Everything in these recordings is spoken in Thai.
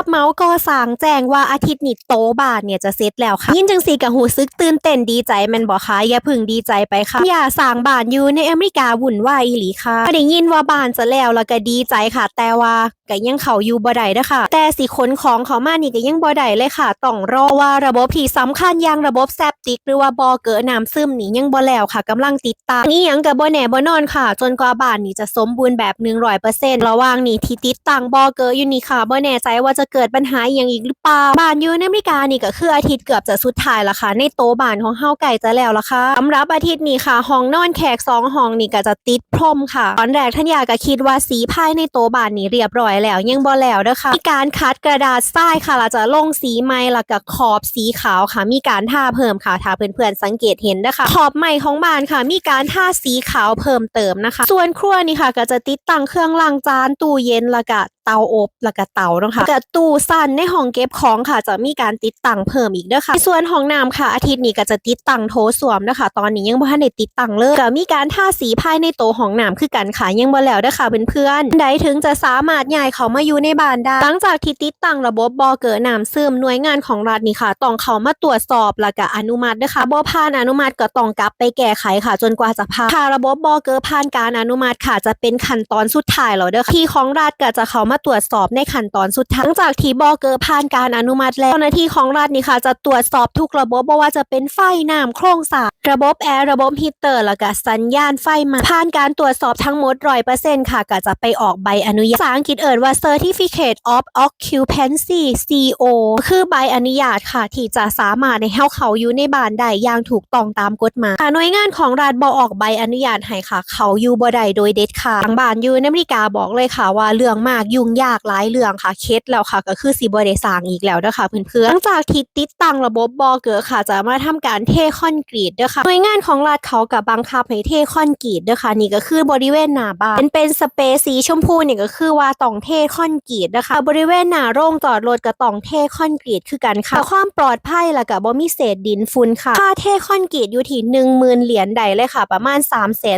รับเมาก่อสร้างแจ้งว่าอาทิตย์นี้โตบ้านเนี่ยจะเสร็จแล้วค่ะยินจังสีกับหูซึกตื่นเต้นดีใจแมันบอกค่ะอย่าพึ่งดีใจไปค่ะ อย่าสร้างบานอยู่ในอเมริกาวุ่นวายอีหลีค่ะก็ได้ยินว่าบานจะแล้วแล้วก็ดีใจค่ะ แต่ว่าก็ยังเขาอยู่บ่ได้ด้ค่ะ แต่สิขนของเขามานี่ก็ยังบ่ได้เลยค่ะ ต้องรอว่าระบบที่สำคัญอย่างระบบแซปติก หรือว่าบอเกิดน้ำซึมนี่ยังบ่แล้วค่ะกำลังติดตามนี่ยังก็บ่แน่บ่นอนค่ะ จนกว่าบานนี่จะสมบูรณ์แบบ100%ระหว่างนี่ที่ติดตั้งบอเกิดอยู่นี่ค่ะบ่แน่ใจว่าจะเกิดปัญหาอย่างอีกหรือเปล่าบ้านอยู่ในอเมริกานี่ก็คืออาทิตย์เกือบจะสุดท้ายละค่ะ ในโตบ้านของเฮาไก่จะแล้วละค่ะสำหรับอาทิตย์นี้ค่ะห้องนอนแขกสองห้องนี่ก็จะติดพรมค่ะ ตอนแรกท่านยาก็คิดว่าสีภายในโตบ้านนี่เรียบร้อยแล้ว ยังบ่แล้วเด้อค่ะมีการคัดกระดาษทรายค่ะแล้วจะลงสีใหม่แล้วก็ขอบสีขาวค่ะ มีการทาเพิ่มค่ะถ้าเพื่อนๆสังเกตเห็นนะคะ ขอบใหม่ของบ้านค่ะ มีการทาสีขาวเพิ่มเติมนะคะ ส่วนครัวนี่ค่ะ ก็จะติดตั้งเครื่องล้างจานตู้เย็นแล้วก็เตาอบแล้วก็เตาเนาะค่ะกับตู้สั้นในห้องเก็บของค่ะ จะมีการติดตั้งเพิ่มอีกเด้อค่ะ ส่วนห้องน้ำค่ะ อาทิตย์นี้ก็จะติดตั้งโถส้วมนะคะตอนนี้ยังบ่ทันได้ติดตั้งเลยก็มีการทาสีภายในโตห้องน้ำคือกันค่ะยังบ่แล้วเด้อค่ะเพื่อนๆใดถึงจะสามารถย้ายเขามาอยู่ในบ้านได้หลังจากที่ติดตั้งระบบบ่อเกิดน้ำซึมหน่วยงานของรัฐนี่ค่ะต้องเขามาตรวจสอบแล้วก็อนุมัติเด้อค่ะบ่ผ่านอนุมัติก็ต้องกลับไปแก้ไขค่ะ จนกว่าจะผ่านระบบบ่อเกิดผ่านการอนุมัติค่ะจะเป็นขั้นตอนสุดท้ายแล้วเด้อที่ของรัฐก็จะเขามาตรวจสอบในขั้นตอนสุดท้ายหลังจากที่บอเกิดผ่านการอนุมัติแล้วเจ้าหน้าที่ของรัฐนี่ค่ะจะตรวจสอบทุกระบบว่าจะเป็นไฟน้ำโครงสร้างระบบแอร์ระบบฮีเตอร์แล้วก็สัญญาณไฟมาผ่านการตรวจสอบทั้งหมด100%ค่ะก็จะไปออกใบอนุญาตภาษาอังกฤษเอ่ยว่า Certificate of Occupancy CO คือใบอนุญาตค่ะ ที่จะสามารถในให้เขาอยู่ในบ้านได้อย่างถูกต้องตามกฎหมายหน่วยงานของรัฐบ่ออกใบอนุญาตให้ค่ะ เขาอยู่บ่ได้โดยเด็ดขาดทางบ้านอยู่ในอเมริกาบอกเลยค่ะว่าเรื่องมากอยุุ่่งยากหลายเรื่องค่ะเคสแล้วค่ะ ก็คือสิบ่ได้สางอีกแล้วเด้อค่ะเพื่อนๆหลังจากที่ติดตั้งระบบบ่อเกิดค่ะ จะมาทำการเทคอนกรีตด้อค่ะหน่วยงานของรัฐเขากับบังคับให้เทคอนกรีตด้อค่ะนี่ก็คือบริเวณหน้าบ้านเป็นเป็นสเปซสีชมพูนี่ก็คือว่าต้องเทคอนกรีตนะคะ บริเวณหน้าโรงจอดรถก็ต้องเทคอนกรีตคือกันค่ะความปลอดภัยแล้วก็บ่มีเศษดินฝุ่นค่ะค่าเทคอนกรีตอยู่ที่10,000เหรียญใดเลยค่ะ ประมาณ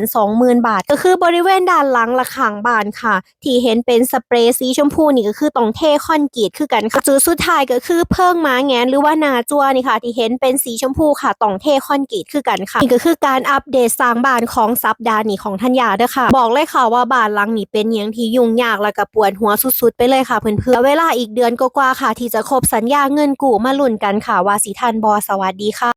320,000บาท ก็คือบริเวณด้านหลังละข้างบ้านค่ะ ที่เห็นเป็นสเปรยสีชมพูนี่ก็คือต้องเทคอนกรีตคือกันค่ะจุดสุดท้ายก็คือเพิ่งม้าแงนหรือว่านาจัวนี่ค่ะ ที่เห็นเป็นสีชมพูค่ะต้องเทคอนกรีตคือกันค่ะนี่ก็คือการอัปเดตสร้างบ้านของสัปดาห์นี้ของทัญญาเด้อค่ะ บอกเลยค่ะว่าบ้านหลังนี้เป็นย่างที่ยุ่งยากและก็ปวดหัวสุดๆ ไปเลยค่ะเพื่อนๆเวลาอีกเดือนกกว่าๆค่ะ ที่จะครบสัญญาเงินกู้มาลุ้นกันค่ะว่าสิทันบอสวัสดีค่ะ